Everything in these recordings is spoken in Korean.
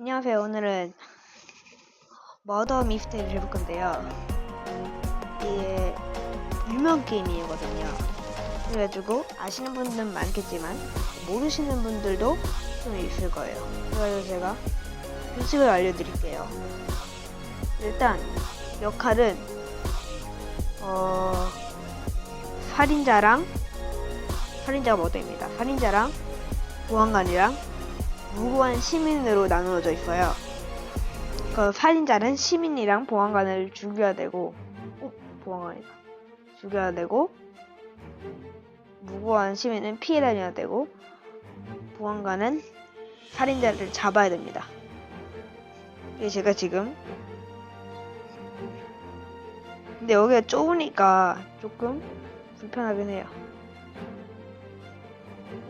안녕하세요. 오늘은 머더 미스테리를 해볼 건데요. 이게 유명 게임이거든요. 그래가지고 아시는 분들은 많겠지만 모르시는 분들도 좀 있을 거예요. 그래서 제가 규칙을 알려드릴게요. 일단 역할은 어 살인자랑 살인자가 머더입니다. 살인자랑 보안관이랑 무고한 시민으로 나누어져 있어요. 그 살인자는 시민이랑 보안관을 죽여야 되고, 어, 보안관이다. 죽여야 되고, 무고한 시민은 피해 다녀야 되고, 보안관은 살인자를 잡아야 됩니다. 이게 제가 지금 근데 여기가 좁으니까 조금 불편하긴 해요.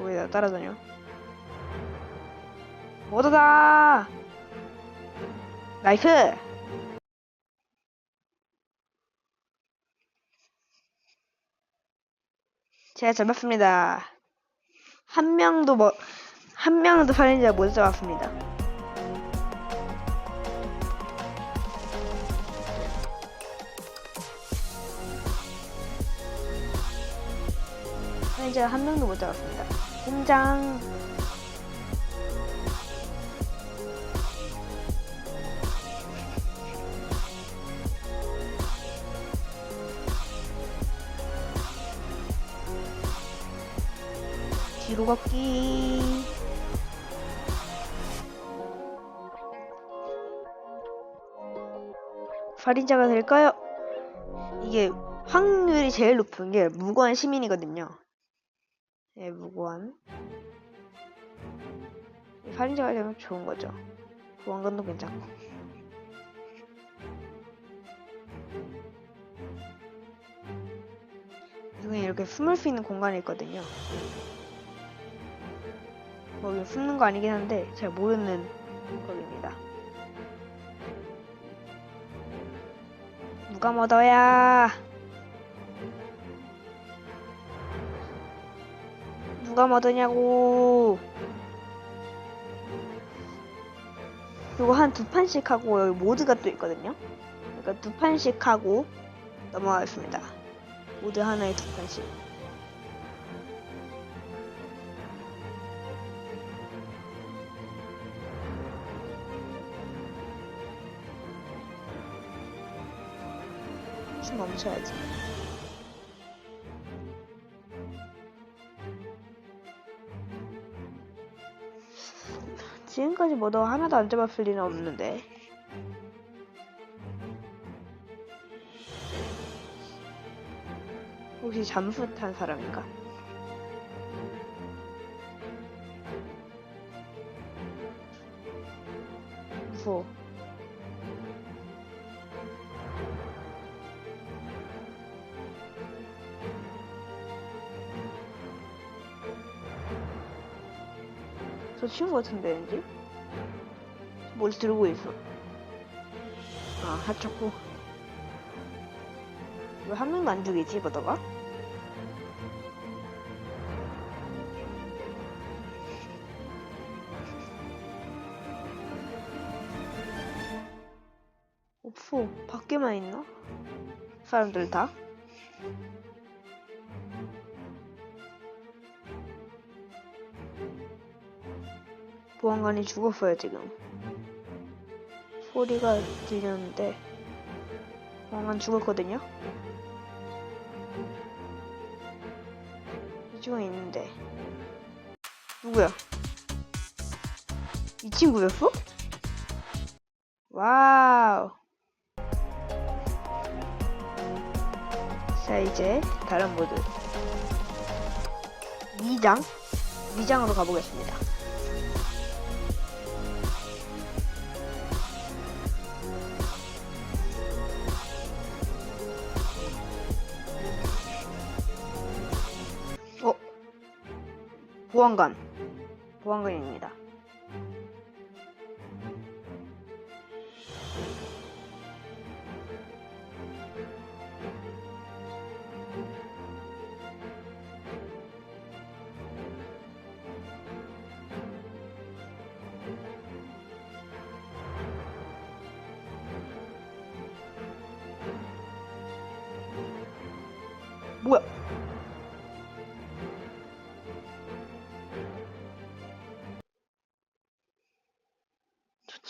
왜 나 따라다녀? 모두다 나이스! 제가 잡았습니다. 한 명도 뭐 한 명도 살인자 못 잡았습니다. 살인자 한 명도 못 잡았습니다. 팀장 뒤로 걷기. 살인자가 될까요? 이게 확률이 제일 높은 게 무고한 시민이거든요. 네, 무고한. 살인자가 되면 좋은 거죠. 보안관도 괜찮고. 그냥 이렇게 숨을 수 있는 공간이 있거든요. 뭐 이거 숨는 거 아니긴 한데 잘 모르는 거입니다. 누가 머더야? 누가 머더냐고? 이거 한 두 판씩 하고 여기 모드가 또 있거든요. 그러니까 두 판씩 하고 넘어가겠습니다. 모드 하나에 두 판씩. 좀 멈춰야지. 지금까지 뭐 너 하나도 안 잡았을 리는 없는데. 혹시 잠수 탄 사람인가? 무서워. 저 친구 같은데 왠지? 뭘 들고 있어 아 하쳤고 왜한 명도 안 죽이지 보다가? 없어 밖에만 있나? 사람들 다? 보안관이 죽었어요 지금. 소리가 들렸는데 보안관 죽었거든요? 이쪽에 있는데. 누구야? 이 친구였어? 와우. 자 이제 다른 모드. 위장? 위장으로 가보겠습니다 보안관. 보안관입니다.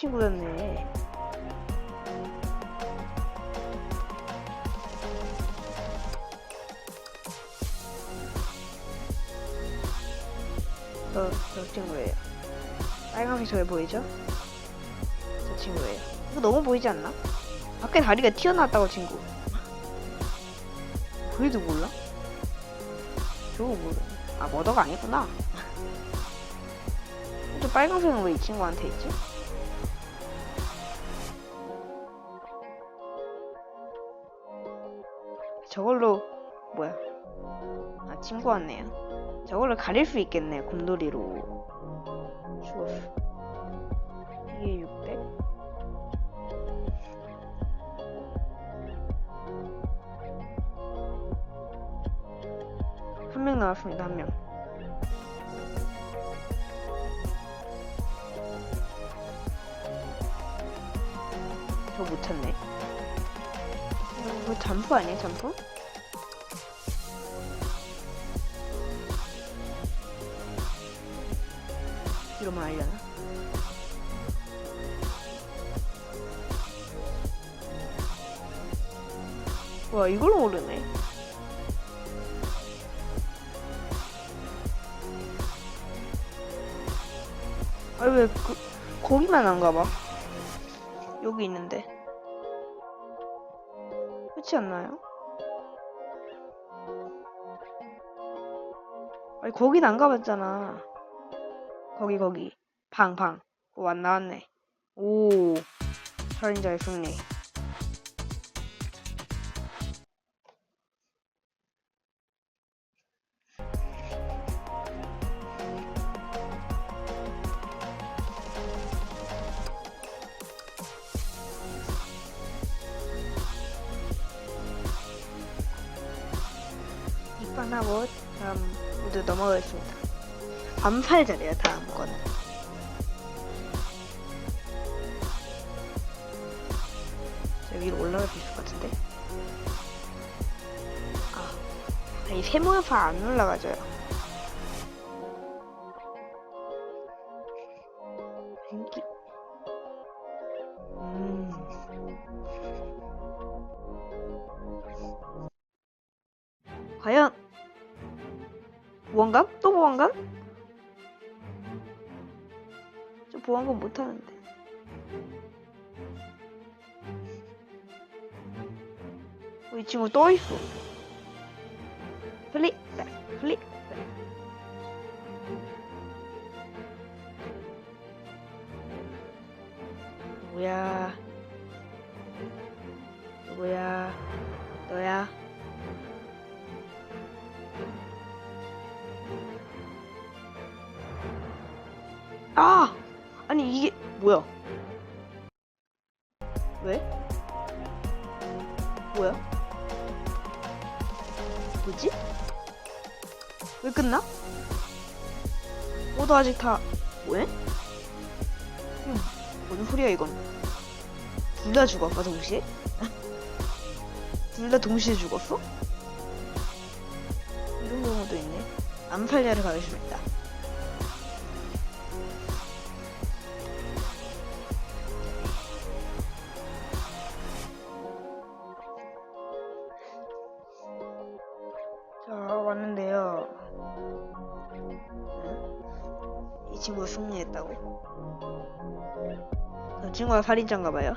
친구였네. 저, 저 친구예요. 빨간색 저게 보이죠? 저 친구예요. 이거 너무 보이지 않나? 밖에 다리가 튀어나왔다고 친구. 보이도 몰라? 저거 모르. 아 머더가 아니구나. 저 빨간색은 왜 이 친구한테 있지? 저걸로 뭐야? 아 친구 왔네요. 저걸로 가릴 수 있겠네 곰돌이로. 죽었어. 이게 600? 한 명 나왔습니다 한 명. 저 못 찾네. 이거 점프 아니야 점프? 이러면 알려나? 와 이걸 모르네. 아니 왜 그, 거기만 안 가봐? 여기 있는데. 그렇지 않나요? 아니 거긴 안 가봤잖아. 거기 거기 방 방. 오 안 나왔네. 오 살인자의 승리. 입반하고 다음 모두 넘어가겠습니다. 암살자래요 다음 거는. 저 위로 올라갈 수 있을 것 같은데. 아, 이 세모여파 안 올라가져요. 인기. 음. 과연 보안감? 또 보안감? 저 보안감 못하는데 어, 이 친구 또 있어 플리 네, 플리 네. 누구야 누구야 너야 뭐야? 왜? 뭐야? 뭐지? 왜 끝나? 모두 아직 다 왜? 뭔 소리야 이건? 둘 다 죽었어 동시에? 둘 다 동시에 죽었어? 이런 경우도 있네. 암살자를 가겠습니다. 친구가 승리했다고? 저 친구가 살인자인가봐요.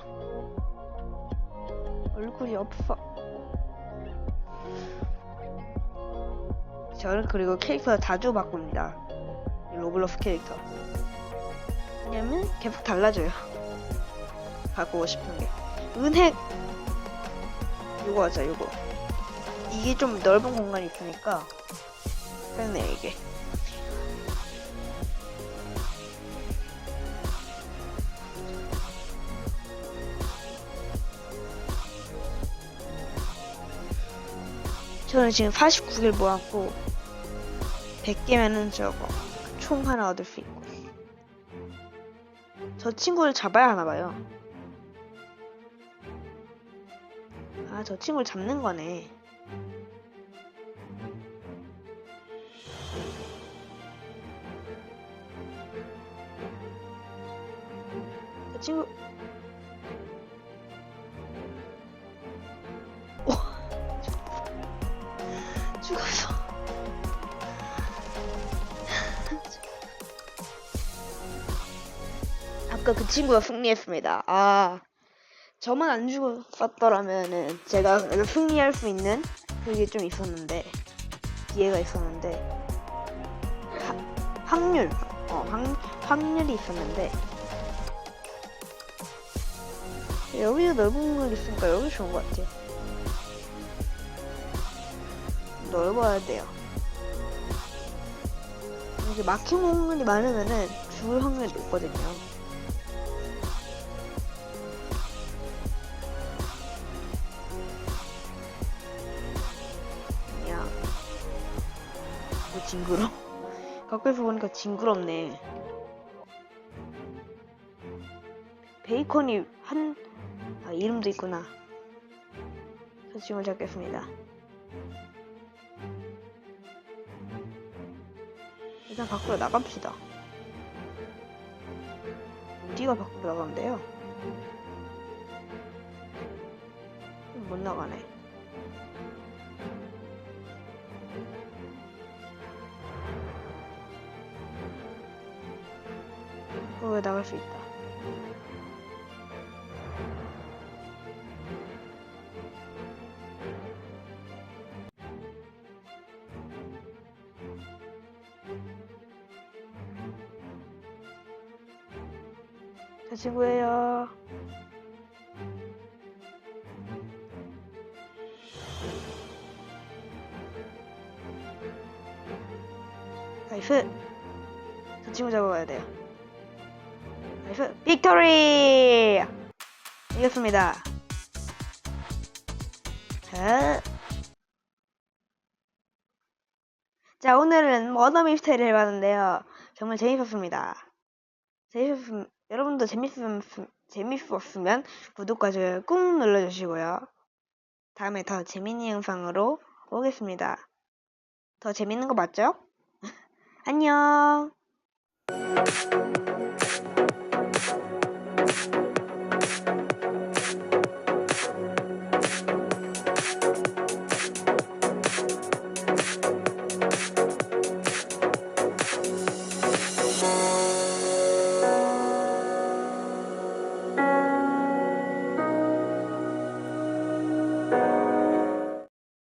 얼굴이 없어. 저는 그리고 캐릭터 자주 바꿉니다. 이 로블록스 캐릭터. 왜냐면 계속 달라져요. 바꾸고 싶은 게. 은행! 요거 하자, 요거. 이게 좀 넓은 공간이 있으니까 편네 이게 저는 지금 49개를 모았고 100개면은 저거 총 하나 얻을 수 있고 저 친구를 잡아야 하나 봐요. 아 저 친구를 잡는 거네. 친구 죽었어 아까 그 친구가 승리했습니다. 아 저만 안 죽었더라면은 제가 승리할 수 있는 그게 좀 있었는데 기회가 있었는데 하- 확률 어 확, 확률이 있었는데. 여기도 넓은 공간이 있으니까 여기 좋은 것 같아요 넓어야 돼요 이렇게 막힌 공간이 많으면은 죽을 확률이 높거든요 야, 뭐 징그러? 가까이서 보니까 징그럽네. 베이컨이 한, 아, 이름도 있구나. 저 지금 잡겠습니다. 일단 밖으로 나갑시다. 어디가 밖으로 나가면 돼요? 못 나가네. 거기 나갈 수 있다. 저 친구예요. 나이스. 저 친구 잡아가야 돼요. 나이스 빅토리 이겼습니다 자, 자 오늘은 머더 미스테리를 해봤는데요 정말 재밌었습니다 재밌었음 여러분도 재밌음 재밌었으면 구독과 좋아요 꾹 눌러주시고요. 다음에 더 재밌는 영상으로 오겠습니다. 더 재밌는 거 맞죠? 안녕